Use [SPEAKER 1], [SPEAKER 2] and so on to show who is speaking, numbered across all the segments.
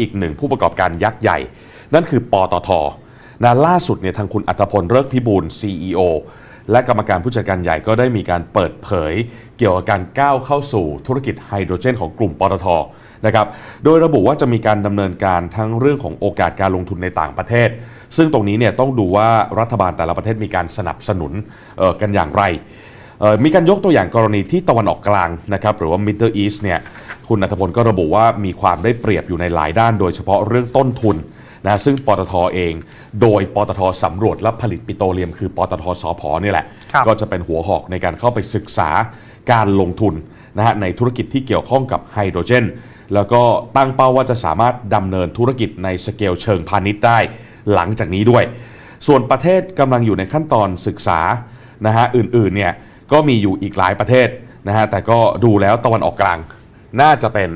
[SPEAKER 1] อีกหนึ่งผู้ประกอบการยักษ์ใหญ่ นั่นคือปตทนะล่าสุดเนี่ยทางคุณอัตพลเลิกพิบูล CEO และกรรมการผู้จัดการใหญ่ก็ได้มีการเปิดเผย เกี่ยวกับการก้าวเข้าสู่ธุรกิจไฮโดรเจนของกลุ่มปตทนะครับ โดยระบุว่าจะมีการดำเนินการทั้งเรื่องของโอกาสการลงทุนในต่างประเทศ ซึ่งตรงนี้เนี่ยต้องดูว่ารัฐบาลแต่ละประเทศมีการสนับสนุนออกันอย่างไร มีการยกตัวอย่างกรณีที่ตะวันออกกลางนะครับหรือว่า Middle East เนี่ยคุณอัธพลก็ระบุว่ามีความได้เปรียบอยู่ในหลายด้าน โดยเฉพาะเรื่องต้นทุนนะซึ่งปตทเอง โดยปตทสำรวจและผลิตปิโตรเลียม คือปตทสพนี่แหละ
[SPEAKER 2] ครับ
[SPEAKER 1] ก็จะเป็นหัวหอกในการเข้าไปศึกษาการลงทุนนะฮะในธุรกิจที่เกี่ยวข้องกับไฮโดรเจน แล้วก็ตั้งเป้าว่าจะสามารถดำเนินธุรกิจในสเกลเชิงพาณิชย์ได้หลังจากนี้ด้วย ส่วนประเทศกำลังอยู่ในขั้นตอนศึกษานะฮะอื่นๆเนี่ย ก็มีอยู่อีกหลายประเทศนะฮะแต่ก็ดูแล้วตะวันออกกลาง น่าจะเป็น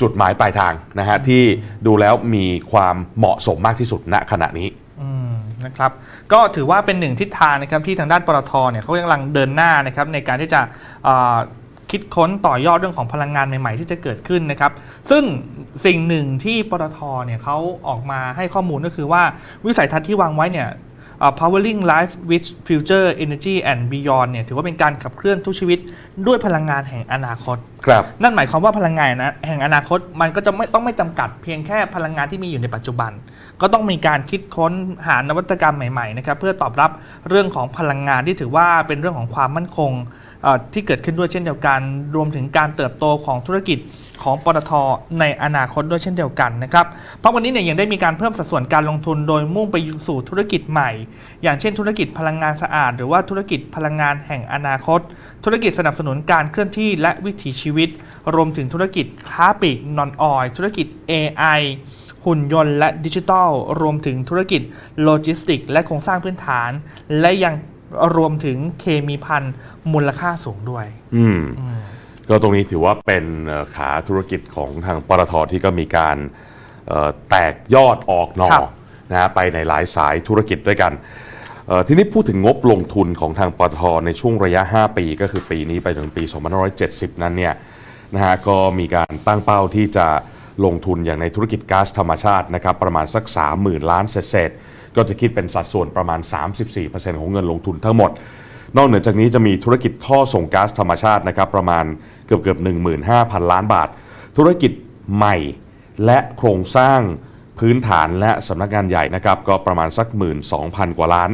[SPEAKER 1] จุดหมายปลายทางนะฮะที่ดูแล้วมีความเหมาะสมมากที่สุดณขณะนี้
[SPEAKER 2] อืมนะครับก็ถือว่าเป็นหนึ่งทิศทางนะครับที่ทางด้านปตทเนี่ยเขากำลังเดินหน้านะครับในการที่จะเอ่อคิดค้นต่อยอดเรื่องของพลังงานใหม่ ๆ ที่จะเกิดขึ้นนะครับ ซึ่งสิ่งหนึ่งที่ปตทเนี่ยเขาออกมาให้ข้อมูลก็คือว่าวิสัยทัศน์ที่วางไว้เนี่ยเอ่อ powering life with future energy and beyond เนี่ยถือว่าเป็นการขับเคลื่อนทุกชีวิตด้วยพลังงานแห่งอนาคต
[SPEAKER 1] ครับ
[SPEAKER 2] นั่นหมายความว่าพลังงานนะแห่งอนาคตมันก็จะไม่ต้องไม่จำกัดเพียงแค่พลังงานที่มีอยู่ในปัจจุบัน ก็ต้องมีการคิดค้นหานวัตกรรมใหม่ๆนะครับเพื่อตอบรับเรื่องของพลังงานที่ถือว่าเป็นเรื่องของความมั่นคงเอ่อที่เกิดขึ้นด้วยเช่นเดียวกัน รวมถึงการเติบโตของธุรกิจของปตทในอนาคตด้วยเช่นเดียวกันนะครับเพราะวันนี้เนี่ยยังได้มีการเพิ่มสัดส่วนการลงทุนโดยมุ่งไปสู่ธุรกิจใหม่ อย่างเช่นธุรกิจพลังงานสะอาด หรือว่าธุรกิจพลังงานแห่งอนาคต ธุรกิจสนับสนุนการเคลื่อนที่และวิถีชีวิตรวมถึงธุรกิจค้าปลีกนอนออยธุรกิจ AI หุ่นยนต์และดิจิทัล รวมถึงธุรกิจโลจิสติก และโครงสร้างพื้นฐาน และยังรวมถึงเคมีพันธุ์มูลค่าสูงด้วย
[SPEAKER 1] อืม
[SPEAKER 2] อืม
[SPEAKER 1] ก็ตรงนี้ถือว่าเป็นเอ่อขาธุรกิจของทางปตทที่ก็มีการเอ่อแตกยอดออกหนอ
[SPEAKER 2] ครับ
[SPEAKER 1] นะฮะไปในหลายสายธุรกิจด้วยกันเอ่อ ทีนี้พูดถึงงบลงทุนของทางปตทในช่วงระยะ 5 ปี ก็คือปีนี้ไปถึงปี 2570 นั้นเนี่ยนะฮะก็มีการตั้งเป้าที่จะลงทุนอย่างในธุรกิจก๊าซธรรมชาตินะครับประมาณสัก 30,000 ล้านเศษก็จะคิดเป็นสัดส่วนประมาณ 34%ของเงินลงทุนทั้งหมด นอกเหนือจากนี้จะมีธุรกิจท่อส่งก๊าซธรรมชาตินะครับประมาณเกือบเกือบ15,000 ล้านบาท ธุรกิจใหม่และโครงสร้าง พื้นฐานและสำนักงานใหญ่นะครับก็ประมาณสัก 12,000 กว่าล้าน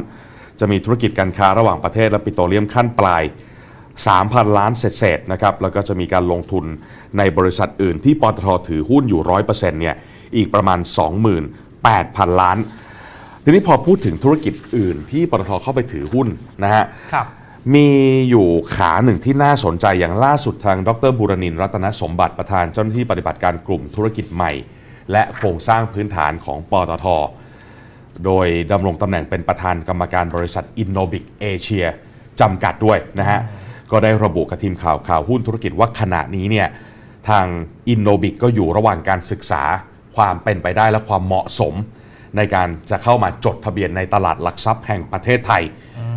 [SPEAKER 1] จะมีธุรกิจการค้าระหว่างประเทศและปิโตรเลียมขั้นปลาย 3,000 ล้านเศษๆนะครับแล้วก็จะมีการลงทุนในบริษัทอื่นที่ปตทถือหุ้นอยู่ 100%เนี่ยอีกประมาณ 28,000 ล้าน ทีนี้พอพูดถึงธุรกิจอื่นที่ปตทเข้าไปถือหุ้นนะฮะ
[SPEAKER 2] ครับ
[SPEAKER 1] มีอยู่ขาหนึ่งที่น่าสนใจอย่างล่าสุดทางดรบุรณินทร์รัตนสมบัติประธานเจ้าหน้าที่ปฏิบัติการกลุ่มธุรกิจใหม่ และโครงสร้างพื้นฐานของปตท โดยดำรงตำแหน่งเป็นประธานกรรมการบริษัท Innobic Asia จำกัดด้วยนะฮะ ก็ได้ระบุกับทีมข่าวข่าวหุ้นธุรกิจว่าขณะนี้เนี่ยทาง Innobic ก็อยู่ระหว่างการศึกษาความเป็นไปได้และความเหมาะสม ในการจะเข้ามาจดทะเบียนในตลาดหลักทรัพย์แห่งประเทศไทย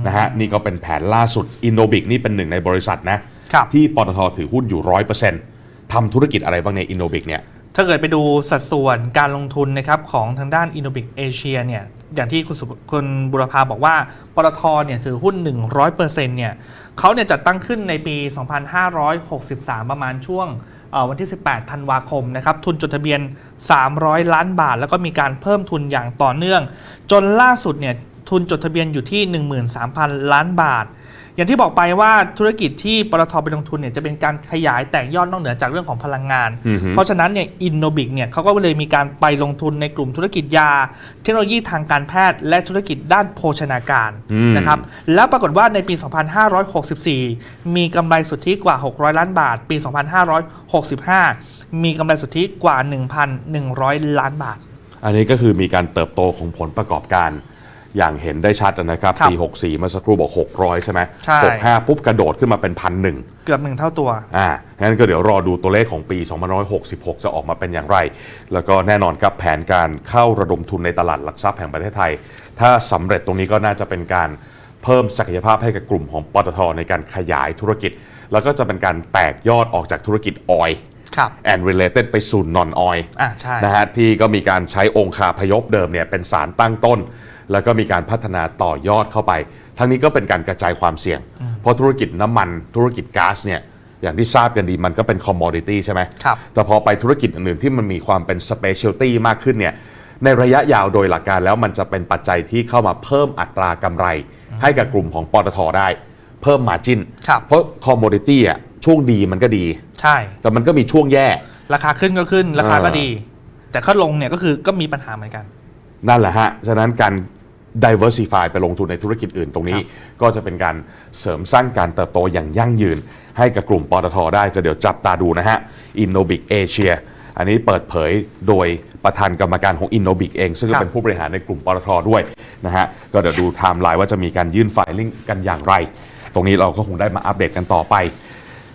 [SPEAKER 1] นะฮะนี่ก็เป็นแผนล่าสุด Innobic นี่เป็นหนึ่งในบริษัทนะครับที่ปตทถือหุ้นอยู่100%ทำธุรกิจอะไรบ้างใน Innobic เนี่ย
[SPEAKER 2] ถ้าเกิดไปดูสัดส่วนการลงทุนนะครับของทางด้าน Innobic Asia เนี่ยอย่างที่คุณสุคุณบุรพาบอกว่าปตทเนี่ยถือหุ้น 100%เนี่ยเขาเนี่ยจัดตั้งขึ้นในปี 2563 ประมาณช่วงวันที่ 18 ธันวาคมนะครับทุนจดทะเบียน 300 ล้านบาท แล้วก็มีการเพิ่มทุนอย่างต่อเนื่อง จนล่าสุดเนี่ยทุนจดทะเบียนอยู่ที่ 13,000 ล้านบาท อย่างที่บอกไปว่าธุรกิจที่ปตทไปลงทุนเนี่ยจะเป็นการขยายแตกยอดนอกเหนือจากเรื่องของพลังงาน
[SPEAKER 1] อือฮึ
[SPEAKER 2] เพราะฉะนั้นเนี่ยอินโนบิกเนี่ยเขาก็เลยมีการไปลงทุนในกลุ่มธุรกิจยา เทคโนโลยีทางการแพทย์ และธุรกิจด้านโภชนาการ
[SPEAKER 1] อืม
[SPEAKER 2] นะครับแล้วปรากฏว่าในปี 2564 มีกำไรสุทธิกว่า 600 ล้านบาท ปี 2565 มีกำไรสุทธิกว่า 1,100 ล้านบาท
[SPEAKER 1] อันนี้ก็คือมีการเติบโตของผลประกอบการ อย่างเห็นได้ชัดนะครับ
[SPEAKER 2] ครับ
[SPEAKER 1] ปี 64 เมื่อสักครู่บอก 600 ใช่ไหม
[SPEAKER 2] ใช่
[SPEAKER 1] 65 ปุ๊บกระโดดขึ้นมาเป็นพันหนึ่ง
[SPEAKER 2] เกือบหนึ่งเท่าตัว
[SPEAKER 1] อ่า งั้นก็เดี๋ยวรอดูตัวเลขของปี2566 จะออกมาเป็นอย่างไร แล้วก็แน่นอนครับแผนการเข้าระดมทุนในตลาดหลักทรัพย์แห่งประเทศไทย ถ้าสำเร็จตรงนี้ก็น่าจะเป็นการเพิ่มศักยภาพให้กับกลุ่มของปตทในการขยายธุรกิจ แล้วก็จะเป็นการแตกยอดออกจากธุรกิจออยล์
[SPEAKER 2] ครับ
[SPEAKER 1] and related ไปสู่ non oil
[SPEAKER 2] อ่าใช่
[SPEAKER 1] นะฮะที่ก็มีการใช้องคาพยพเดิมเนี่ยเป็นสารตั้งต้น แล้วก็มีการพัฒนาต่อยอดเข้าไป ทั้งนี้ก็เป็นการกระจายความเสี่ยง เพราะธุรกิจน้ำมันธุรกิจก๊าซเนี่ยอย่างที่ทราบกันดีมันก็เป็น commodity ใช่ไหม
[SPEAKER 2] ครับ
[SPEAKER 1] แต่พอไปธุรกิจอื่นๆที่มันมีความเป็น specialty มากขึ้นเนี่ยในระยะยาวโดยหลักการแล้วมันจะเป็นปัจจัยที่เข้ามาเพิ่มอัตรากำไร ให้กับกลุ่มของปตทได้ เพิ่มมาจิน
[SPEAKER 2] ครับ
[SPEAKER 1] เพราะ commodity อะช่วงดีมันก็ดี
[SPEAKER 2] ใช่
[SPEAKER 1] แต่มันก็มีช่วงแย่
[SPEAKER 2] ราคาขึ้นก็ขึ้นราคาก็
[SPEAKER 1] เออ
[SPEAKER 2] ดี แต่ถ้าลงเนี่ยก็คือก็มีปัญหาเหมือนกัน
[SPEAKER 1] นั่นแหละฮะ ฉะนั้นการ diversify ไปลงทุนในธุรกิจอื่นตรงนี้ ก็จะเป็นการเสริมสร้างการเติบโตอย่างยั่งยืน ให้กับกลุ่มปตทได้ก็เดี๋ยวจับตาดูนะฮะ Innobic Asia อันนี้เปิดเผยโดยประธานกรรมการของ Innobic เอง ซึ่งก็
[SPEAKER 2] ครับ
[SPEAKER 1] เป็นผู้บริหารในกลุ่มปตทด้วยนะฮะก็เดี๋ยวดูไทม์ไลน์ว่าจะมีการยื่นไฟลิ่งกันอย่างไร ตรงนี้เราก็คงได้มาอัปเดตกันต่อไป